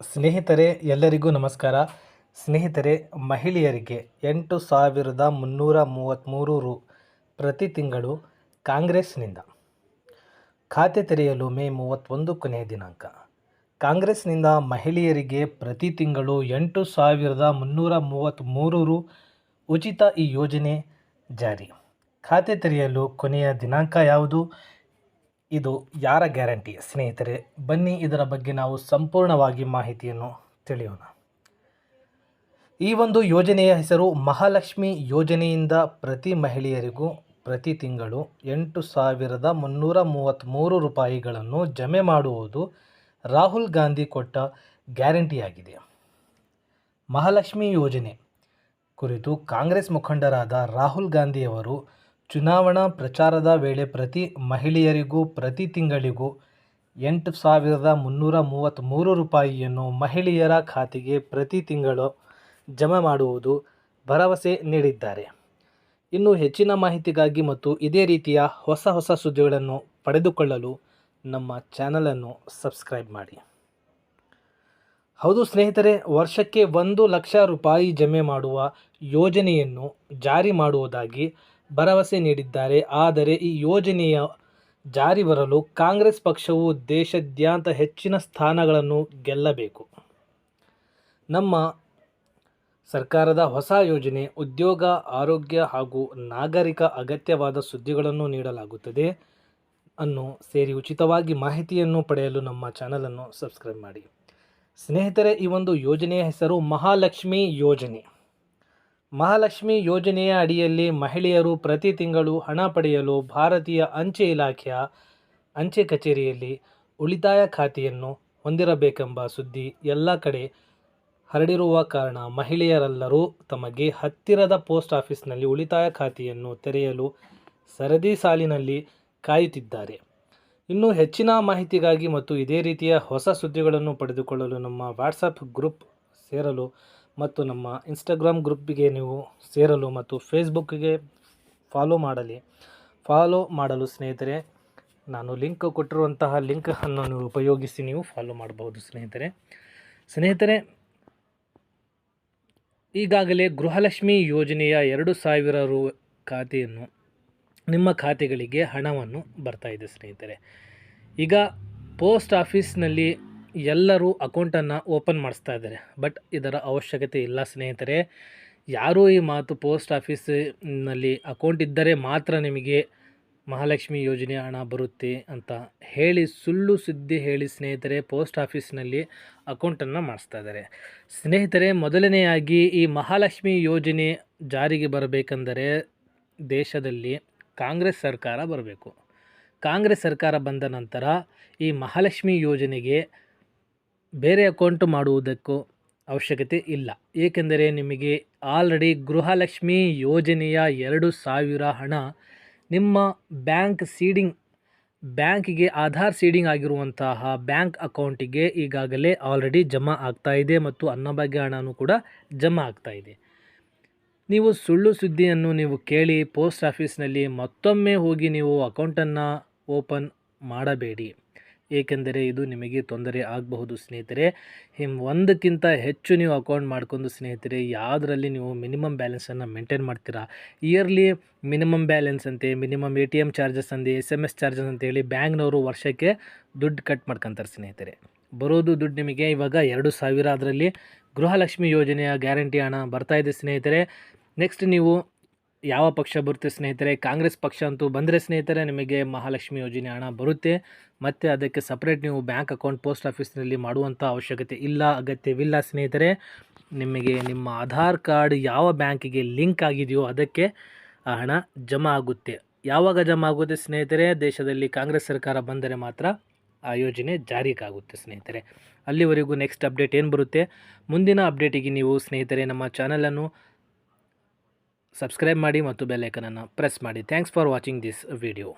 ಸ್ನೇಹಿತರೆ, ಎಲ್ಲರಿಗೂ ನಮಸ್ಕಾರ. ಸ್ನೇಹಿತರೆ, ಮಹಿಳೆಯರಿಗೆ ಎಂಟು ಸಾವಿರದ ಮುನ್ನೂರ ಮೂವತ್ತ್ಮೂರು ರು ಪ್ರತಿ ತಿಂಗಳು ಕಾಂಗ್ರೆಸ್ನಿಂದ. ಖಾತೆ ತೆರೆಯಲು ಮೇ ಮೂವತ್ತೊಂದು ಕೊನೆಯ ದಿನಾಂಕ. ಕಾಂಗ್ರೆಸ್ನಿಂದ ಮಹಿಳೆಯರಿಗೆ ಪ್ರತಿ ತಿಂಗಳು ಎಂಟು ಸಾವಿರದ ಮುನ್ನೂರ ಮೂವತ್ತ್ಮೂರು ರು ಉಚಿತ ಈ ಯೋಜನೆ ಜಾರಿ. ಖಾತೆ ತೆರೆಯಲು ಕೊನೆಯ ದಿನಾಂಕ ಯಾವುದು? ಇದು ಯಾರ ಗ್ಯಾರಂಟಿ? ಸ್ನೇಹಿತರೆ, ಬನ್ನಿ ಇದರ ಬಗ್ಗೆ ನಾವು ಸಂಪೂರ್ಣವಾಗಿ ಮಾಹಿತಿಯನ್ನು ತಿಳಿಯೋಣ. ಈ ಒಂದು ಯೋಜನೆಯ ಹೆಸರು ಮಹಾಲಕ್ಷ್ಮಿ ಯೋಜನೆಯಿಂದ ಪ್ರತಿ ಮಹಿಳೆಯರಿಗೂ ಪ್ರತಿ ತಿಂಗಳು ಎಂಟು ಸಾವಿರದ ಮುನ್ನೂರ ಮೂವತ್ತ್ಮೂರು ರೂಪಾಯಿಗಳನ್ನು ಜಮೆ ಮಾಡುವುದು ರಾಹುಲ್ ಗಾಂಧಿ ಕೊಟ್ಟ ಗ್ಯಾರಂಟಿಯಾಗಿದೆ. ಮಹಾಲಕ್ಷ್ಮಿ ಯೋಜನೆ ಕುರಿತು ಕಾಂಗ್ರೆಸ್ ಮುಖಂಡರಾದ ರಾಹುಲ್ ಗಾಂಧಿಯವರು ಚುನಾವಣಾ ಪ್ರಚಾರದ ವೇಳೆ ಪ್ರತಿ ಮಹಿಳೆಯರಿಗೂ, ಪ್ರತಿ ತಿಂಗಳಿಗೂ ಎಂಟು ಸಾವಿರದ ಮುನ್ನೂರ ಮೂವತ್ತ್ಮೂರು ರೂಪಾಯಿಯನ್ನು ಮಹಿಳೆಯರ ಖಾತೆಗೆ ಪ್ರತಿ ತಿಂಗಳು ಜಮೆ ಮಾಡುವುದು ಭರವಸೆ ನೀಡಿದ್ದಾರೆ. ಇನ್ನು ಹೆಚ್ಚಿನ ಮಾಹಿತಿಗಾಗಿ ಮತ್ತು ಇದೇ ರೀತಿಯ ಹೊಸ ಹೊಸ ಸುದ್ದಿಗಳನ್ನು ಪಡೆದುಕೊಳ್ಳಲು ನಮ್ಮ ಚಾನಲನ್ನು ಸಬ್ಸ್ಕ್ರೈಬ್ ಮಾಡಿ. ಹೌದು ಸ್ನೇಹಿತರೆ, ವರ್ಷಕ್ಕೆ ಒಂದು ಲಕ್ಷ ರೂಪಾಯಿ ಜಮೆ ಮಾಡುವ ಯೋಜನೆಯನ್ನು ಜಾರಿ ಮಾಡುವುದಾಗಿ ಭರವಸೆ ನೀಡಿದ್ದಾರೆ. ಆದರೆ ಈ ಯೋಜನೆಯ ಜಾರಿ ಬರಲು ಕಾಂಗ್ರೆಸ್ ಪಕ್ಷವು ದೇಶಾದ್ಯಂತ ಹೆಚ್ಚಿನ ಸ್ಥಾನಗಳನ್ನು ಗೆಲ್ಲಬೇಕು. ನಮ್ಮ ಸರ್ಕಾರದ ಹೊಸ ಯೋಜನೆ ಉದ್ಯೋಗ, ಆರೋಗ್ಯ ಹಾಗೂ ನಾಗರಿಕ ಅಗತ್ಯವಾದ ಸುದ್ದಿಗಳನ್ನು ನೀಡಲಾಗುತ್ತದೆ ಅನ್ನು ಸೇರಿ ಉಚಿತವಾಗಿ ಮಾಹಿತಿಯನ್ನು ಪಡೆಯಲು ನಮ್ಮ ಚಾನಲನ್ನು ಸಬ್ಸ್ಕ್ರೈಬ್ ಮಾಡಿ. ಸ್ನೇಹಿತರೆ, ಈ ಒಂದು ಯೋಜನೆಯ ಹೆಸರು ಮಹಾಲಕ್ಷ್ಮಿ ಯೋಜನೆ. ಮಹಾಲಕ್ಷ್ಮಿ ಯೋಜನೆಯ ಅಡಿಯಲ್ಲಿ ಮಹಿಳೆಯರು ಪ್ರತಿ ತಿಂಗಳು ಹಣ ಪಡೆಯಲು ಭಾರತೀಯ ಅಂಚೆ ಇಲಾಖೆಯ ಅಂಚೆ ಕಚೇರಿಯಲ್ಲಿ ಉಳಿತಾಯ ಖಾತೆಯನ್ನು ಹೊಂದಿರಬೇಕೆಂಬ ಸುದ್ದಿ ಎಲ್ಲ ಕಡೆ ಹರಡಿರುವ ಕಾರಣ ಮಹಿಳೆಯರೆಲ್ಲರೂ ತಮಗೆ ಹತ್ತಿರದ ಪೋಸ್ಟ್ ಆಫೀಸ್ನಲ್ಲಿ ಉಳಿತಾಯ ಖಾತೆಯನ್ನು ತೆರೆಯಲು ಸರದಿ ಸಾಲಿನಲ್ಲಿ ಕಾಯುತ್ತಿದ್ದಾರೆ. ಇನ್ನು ಹೆಚ್ಚಿನ ಮಾಹಿತಿಗಾಗಿ ಮತ್ತು ಇದೇ ರೀತಿಯ ಹೊಸ ಸುದ್ದಿಗಳನ್ನು ಪಡೆದುಕೊಳ್ಳಲು ನಮ್ಮ ವಾಟ್ಸಪ್ ಗ್ರೂಪ್ ಸೇರಲು ಮತ್ತು ನಮ್ಮ ಇನ್ಸ್ಟಾಗ್ರಾಮ್ ಗ್ರೂಪ್ಗೆ ನೀವು ಸೇರಲು ಮತ್ತು ಫೇಸ್ಬುಕ್ಗೆ ಫಾಲೋ ಮಾಡಲಿ. ಫಾಲೋ ಮಾಡಲು ಸ್ನೇಹಿತರೆ, ನಾನು ಲಿಂಕ್ ಕೊಟ್ಟಿರುವಂತಹ ಲಿಂಕನ್ನು ನೀವು ಉಪಯೋಗಿಸಿ ನೀವು ಫಾಲೋ ಮಾಡಬಹುದು ಸ್ನೇಹಿತರೆ. ಸ್ನೇಹಿತರೆ, ಈಗಾಗಲೇ ಗೃಹಲಕ್ಷ್ಮಿ ಯೋಜನೆಯ ಎರಡು ಸಾವಿರ ರು ಖಾತೆಯನ್ನು, ನಿಮ್ಮ ಖಾತೆಗಳಿಗೆ ಹಣವನ್ನು ಬರ್ತಾ ಇದೆ ಸ್ನೇಹಿತರೆ. ಈಗ ಪೋಸ್ಟ್ ಆಫೀಸ್ನಲ್ಲಿ ಎಲ್ಲರೂ ಅಕೌಂಟನ್ನು ಓಪನ್ ಮಾಡಿಸ್ತಾ ಇದ್ದಾರೆ. ಬಟ್ ಇದರ ಅವಶ್ಯಕತೆ ಇಲ್ಲ ಸ್ನೇಹಿತರೆ. ಯಾರೂ ಈ ಮಾತು ಪೋಸ್ಟ್ ಆಫೀಸಿನಲ್ಲಿ ಅಕೌಂಟ್ ಇದ್ದರೆ ಮಾತ್ರ ನಿಮಗೆ ಮಹಾಲಕ್ಷ್ಮಿ ಯೋಜನೆ ಹಣ ಬರುತ್ತೆ ಅಂತ ಹೇಳಿ, ಸುಳ್ಳು ಸುದ್ದಿ ಹೇಳಿ ಸ್ನೇಹಿತರೆ ಪೋಸ್ಟ್ ಆಫೀಸ್ನಲ್ಲಿ ಅಕೌಂಟನ್ನು ಮಾಡಿಸ್ತಾ ಇದ್ದಾರೆ. ಸ್ನೇಹಿತರೆ, ಮೊದಲನೆಯಾಗಿ ಈ ಮಹಾಲಕ್ಷ್ಮಿ ಯೋಜನೆ ಜಾರಿಗೆ ಬರಬೇಕೆಂದರೆ ದೇಶದಲ್ಲಿ ಕಾಂಗ್ರೆಸ್ ಸರ್ಕಾರ ಬರಬೇಕು. ಕಾಂಗ್ರೆಸ್ ಸರ್ಕಾರ ಬಂದ ನಂತರ ಈ ಮಹಾಲಕ್ಷ್ಮಿ ಯೋಜನೆಗೆ ಬೇರೆ ಅಕೌಂಟ್ ಮಾಡುವುದಕ್ಕೂ ಅವಶ್ಯಕತೆ ಇಲ್ಲ. ಏಕೆಂದರೆ ನಿಮಗೆ ಆಲ್ರೆಡಿ ಗೃಹಲಕ್ಷ್ಮಿ ಯೋಜನೆಯ ಎರಡು ಸಾವಿರ ಹಣ ನಿಮ್ಮ ಬ್ಯಾಂಕ್ ಸೀಡಿಂಗ್ ಬ್ಯಾಂಕಿಗೆ ಆಧಾರ್ ಸೀಡಿಂಗ್ ಆಗಿರುವಂತಹ ಬ್ಯಾಂಕ್ ಅಕೌಂಟಿಗೆ ಈಗಾಗಲೇ ಆಲ್ರೆಡಿ ಜಮಾ ಆಗ್ತಾ ಇದೆ ಮತ್ತು ಅನ್ನಭಾಗ್ಯ ಹಣನೂ ಕೂಡ ಜಮಾ ಆಗ್ತಾ ಇದೆ. ನೀವು ಸುಳ್ಳು ಸುದ್ದಿಯನ್ನು ನೀವು ಕೇಳಿ ಪೋಸ್ಟ್ ಆಫೀಸ್ನಲ್ಲಿ ಮತ್ತೊಮ್ಮೆ ಹೋಗಿ ನೀವು ಅಕೌಂಟನ್ನು ಓಪನ್ ಮಾಡಬೇಡಿ. ಏಕೆಂದರೆ ಇದು ನಿಮಗೆ ತೊಂದರೆ ಆಗಬಹುದು, ಸ್ನೇಹಿತರೆ. ಹಿಮ್, ಒಂದಕ್ಕಿಂತ ಹೆಚ್ಚು ನೀವು ಅಕೌಂಟ್ ಮಾಡ್ಕೊಂಡು, ಸ್ನೇಹಿತರೆ, ಯಾವುದರಲ್ಲಿ ನೀವು ಮಿನಿಮಮ್ ಬ್ಯಾಲೆನ್ಸನ್ನು ಮೇಂಟೈನ್ ಮಾಡ್ತೀರಾ? ಇಯರ್ಲಿ ಮಿನಿಮಮ್ ಬ್ಯಾಲೆನ್ಸ್ ಅಂತೆ minimum A T M charges ಅಂತೆ ಎಸ್ ಎಂ ಎಸ್ ಚಾರ್ಜಸ್ ಅಂತೇಳಿ ಬ್ಯಾಂಕ್ನವರು ವರ್ಷಕ್ಕೆ ದುಡ್ಡು ಕಟ್ ಮಾಡ್ಕೊತಾರೆ, ಸ್ನೇಹಿತರೆ. ಬರೋದು ದುಡ್ಡು ನಿಮಗೆ ಇವಾಗ ಎರಡು ಸಾವಿರ ಅದರಲ್ಲಿ ಗೃಹಲಕ್ಷ್ಮಿ ಯೋಜನೆಯ ಗ್ಯಾರಂಟಿ ಹಣ ಬರ್ತಾ ಇದೆ, ಸ್ನೇಹಿತರೆ. ನೆಕ್ಸ್ಟ್ ನೀವು ಯಾವ ಪಕ್ಷ ಬರುತ್ತೆ ಸ್ನೇಹಿತರೆ? ಕಾಂಗ್ರೆಸ್ ಪಕ್ಷ ಅಂತೂ ಬಂದರೆ ಸ್ನೇಹಿತರೆ, ನಿಮಗೆ ಮಹಾಲಕ್ಷ್ಮಿ ಯೋಜನೆ ಹಣ ಬರುತ್ತೆ. ಮತ್ತು ಅದಕ್ಕೆ ಸಪ್ರೇಟ್ ನೀವು ಬ್ಯಾಂಕ್ ಅಕೌಂಟ್ ಪೋಸ್ಟ್ ಆಫೀಸ್ನಲ್ಲಿ ಮಾಡುವಂಥ ಅವಶ್ಯಕತೆ ಇಲ್ಲ, ಅಗತ್ಯವಿಲ್ಲ ಸ್ನೇಹಿತರೆ. ನಿಮಗೆ ನಿಮ್ಮ ಆಧಾರ್ ಕಾರ್ಡ್ ಯಾವ ಬ್ಯಾಂಕಿಗೆ ಲಿಂಕ್ ಆಗಿದೆಯೋ ಅದಕ್ಕೆ ಆ ಹಣ ಜಮಾ ಆಗುತ್ತೆ. ಯಾವಾಗ ಜಮಾ ಆಗುತ್ತೆ ಸ್ನೇಹಿತರೆ? ದೇಶದಲ್ಲಿ ಕಾಂಗ್ರೆಸ್ ಸರ್ಕಾರ ಬಂದರೆ ಮಾತ್ರ ಆ ಯೋಜನೆ ಜಾರಿಗಾಗುತ್ತೆ ಸ್ನೇಹಿತರೆ. ಅಲ್ಲಿವರೆಗೂ ನೆಕ್ಸ್ಟ್ ಅಪ್ಡೇಟ್ ಏನು ಬರುತ್ತೆ? ಮುಂದಿನ ಅಪ್ಡೇಟಿಗೆ ನೀವು ಸ್ನೇಹಿತರೆ, ನಮ್ಮ ಚಾನಲನ್ನು ಸಬ್ಸ್ಕ್ರೈಬ್ ಮಾಡಿ ಮತ್ತು ಬೆಲ್ಲೈಕನನ್ನು ಪ್ರೆಸ್ ಮಾಡಿ. Thanks for watching this video